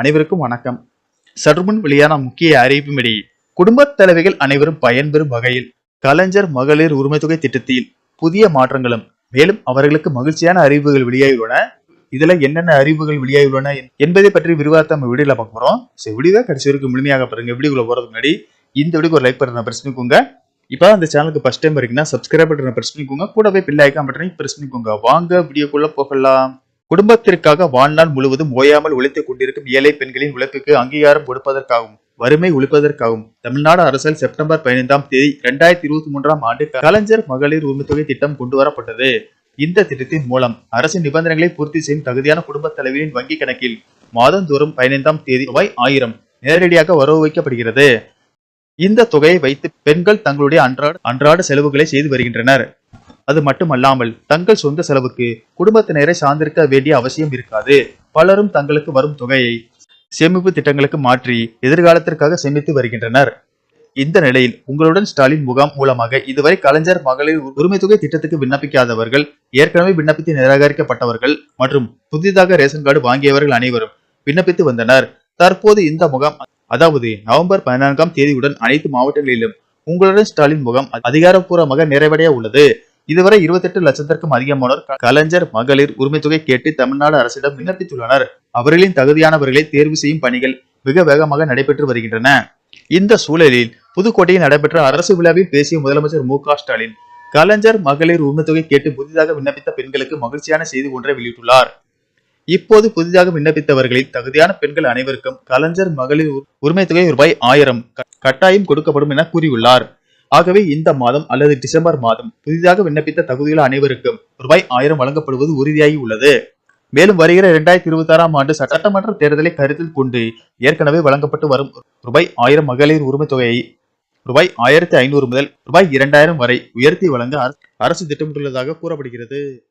அனைவருக்கும் வணக்கம். சற்றுமுன் வெளியான முக்கிய அறிவிப்பும்படி குடும்பத் தலைவிகள் அனைவரும் பயன்பெறும் வகையில் கலைஞர் மகளிர் உரிமை தொகை திட்டத்தில் புதிய மாற்றங்களும் மேலும் அவர்களுக்கு மகிழ்ச்சியான அறிவுகள் வெளியாகியுள்ளன. இதுல என்னென்ன அறிவுகள் வெளியாகியுள்ளன என்பதை பற்றி விரிவாக நம்ம வீடியோல பார்க்க போறோம். சரி வீடியோ கடைசி வரைக்கும் முழுமையாக பாருங்க. வீடியோக்குள்ள போறதுக்கு முன்னாடி இந்த வீடியோக்கு ஒரு லைக் பட்டனை பிரஸ் பண்ணிக்கோங்க. இப்போ அந்த சேனலுக்கு ஃபர்ஸ்ட் டைம் இருக்கீங்கன்னா சப்ஸ்கிரைப் பட்டனை பிரஸ் பண்ணிக்கோங்க. கூடவே பில் ஐக்கான் பட்டனை பிரஸ் பண்ணிக்கோங்க. வாங்க வீடியோக்குள்ள போகலாம். குடும்பத்திற்காக வாழ்நாள் முழுவதும் ஓயாமல் உழைத்துக் கொண்டிருக்கும் ஏழை பெண்களின் உழைப்புக்கு அங்கீகாரம் கொடுப்பதற்காகவும் வறுமை ஒழிப்பதற்காகவும் தமிழ்நாடு அரசால் செப்டம்பர் பதினைந்தாம் தேதி இரண்டாயிரத்தி இருபத்தி மூன்றாம் ஆண்டு கலைஞர் மகளிர் உரிமைத்தொகை திட்டம் கொண்டு வரப்பட்டது இந்த திட்டத்தின் மூலம் அரசின் நிபந்தனைகளை பூர்த்தி செய்யும் தகுதியான குடும்பத் தலைவரின் வங்கி கணக்கில் மாதந்தோறும் பதினைந்தாம் தேதி ரூபாய் ஆயிரம் நேரடியாக வரவு வைக்கப்படுகிறது. இந்த தொகையை வைத்து பெண்கள் தங்களுடைய அன்றாட அன்றாட செலவுகளை செய்து வருகின்றனர். அது மட்டுமல்லாமல் தங்கள் சொந்த செலவுக்கு குடும்பத்தினரை சார்ந்திருக்க வேண்டிய அவசியம் இருக்காது. பலரும் தங்களுக்கு வரும் தொகையை சேமிப்பு திட்டங்களுக்கு மாற்றி எதிர்காலத்திற்காக சேமித்து வருகின்றனர். இந்த நிலையில் உங்களுடன் ஸ்டாலின் முகாம் மூலமாக இதுவரை கலைஞர் மகளிர் உரிமை தொகை திட்டத்துக்கு விண்ணப்பிக்காதவர்கள் ஏற்கனவே விண்ணப்பித்து நிராகரிக்கப்பட்டவர்கள் மற்றும் புதிதாக ரேஷன் கார்டு வாங்கியவர்கள் அனைவரும் விண்ணப்பித்து வந்தனர். தற்போது இந்த முகாம் அதாவது நவம்பர் பதினான்காம் தேதியுடன் அனைத்து மாவட்டங்களிலும் உங்களுடன் ஸ்டாலின் முகாம் அதிகாரப்பூர்வமாக நிறைவடைய உள்ளது. இதுவரை 28 லட்சத்திற்கும் அதிகமானோர் கலைஞர் மகளிர் உரிமை தொகை கேட்டு தமிழ்நாடு அரசிடம் விண்ணப்பித்துள்ளனர். அவர்களின் தகுதியானவர்களை தேர்வு செய்யும் பணிகள் மிக வேகமாக நடைபெற்று வருகின்றன. இந்த சூழலில் புதுக்கோட்டையில் நடைபெற்ற அரசு விழாவில் பேசிய முதலமைச்சர் மு ஸ்டாலின் கலைஞர் மகளிர் உரிமை தொகை கேட்டு புதிதாக விண்ணப்பித்த பெண்களுக்கு மகிழ்ச்சியான செய்தி ஒன்றை வெளியிட்டுள்ளார். இப்போது புதிதாக விண்ணப்பித்தவர்களில் தகுதியான பெண்கள் அனைவருக்கும் கலைஞர் மகளிர் உரிமை தொகை ரூபாய் ஆயிரம் கட்டாயம் கொடுக்கப்படும் என கூறியுள்ளார். ஆகவே இந்த மாதம் அல்லது டிசம்பர் மாதம் புதிதாக விண்ணப்பித்த தகுதிகள் அனைவருக்கும் ரூபாய் ஆயிரம் வழங்கப்படுவது உறுதியாகி உள்ளது. மேலும் வருகிற இரண்டாயிரத்தி இருபத்தி ஆறாம் ஆண்டு சட்டமன்ற தேர்தலை கருத்தில் கொண்டு ஏற்கனவே வழங்கப்பட்டு வரும் ரூபாய் ஆயிரம் மகளிர் உரிமை தொகையை ரூபாய் ஆயிரத்தி ஐநூறு முதல் ரூபாய் இரண்டாயிரம் வரை உயர்த்தி வழங்க அரசு- அரசு திட்டமிட்டுள்ளதாக கூறப்படுகிறது.